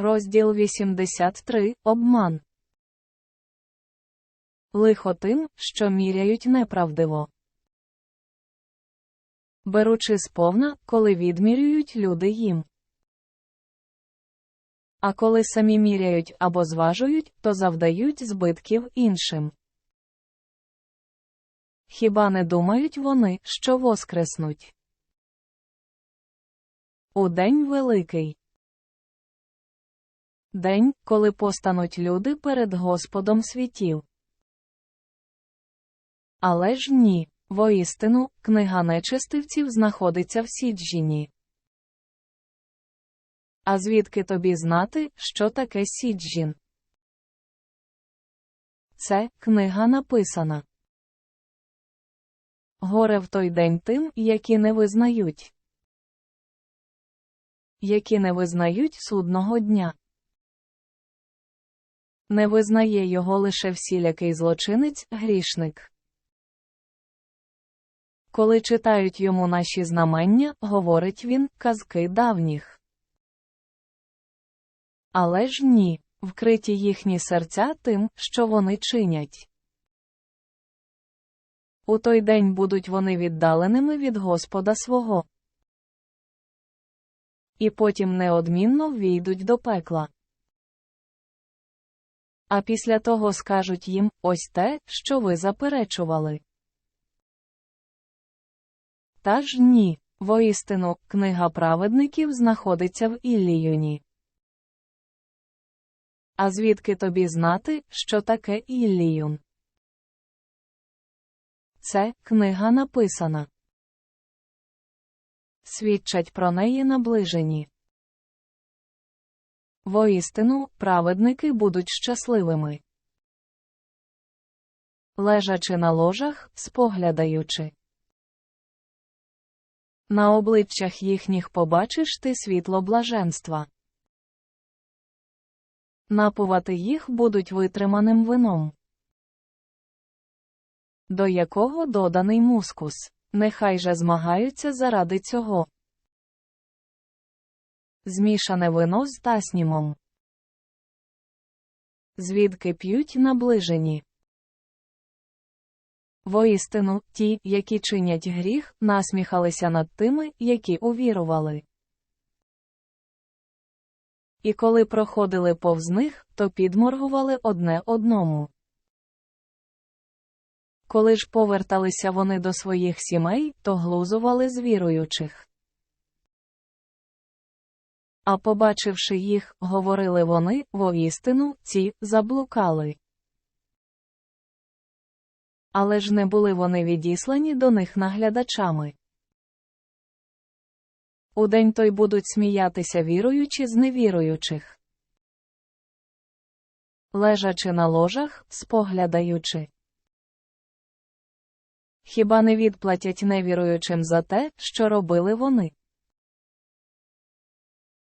Розділ 83. Обман. Лихо тим, що міряють неправдиво. Беручи сповна, коли відмірюють люди їм. А коли самі міряють або зважують, то завдають збитків іншим. Хіба не думають вони, що воскреснуть? У день великий. День, коли постануть люди перед Господом світів. Але ж ні, воістину, книга нечистивців знаходиться в Сіджіні. А звідки тобі знати, що таке Сіджін? Це книга написана. Горе в той день тим, які не визнають. Які не визнають судного дня. Не визнає його лише всілякий злочинець, грішник. Коли читають йому наші знамення, говорить він, казки давніх. Але ж ні, вкриті їхні серця тим, що вони чинять. У той день будуть вони віддаленими від Господа свого. І потім неодмінно війдуть до пекла. А після того скажуть їм ось те, що ви заперечували. Та ж ні, воістину, книга праведників знаходиться в Ілліюні. А звідки тобі знати, що таке Ілліюн? Це книга написана. Свідчать про неї наближені. Воістину, праведники будуть щасливими. Лежачи на ложах, споглядаючи. На обличчях їхніх побачиш ти світло блаженства. Напувати їх будуть витриманим вином, до якого доданий мускус. Нехай же змагаються заради цього. Змішане вино з таснімом. Звідки п'ють наближені. Воістину, ті, які чинять гріх, насміхалися над тими, які увірували. І коли проходили повз них, то підморгували одне одному. Коли ж поверталися вони до своїх сімей, то глузували з віруючих. А побачивши їх, говорили вони, воістину, ці заблукали. Але ж не були вони відіслані до них наглядачами. У день той будуть сміятися віруючі з невіруючих. Лежачи на ложах, споглядаючи. Хіба не відплатять невіруючим за те, що робили вони?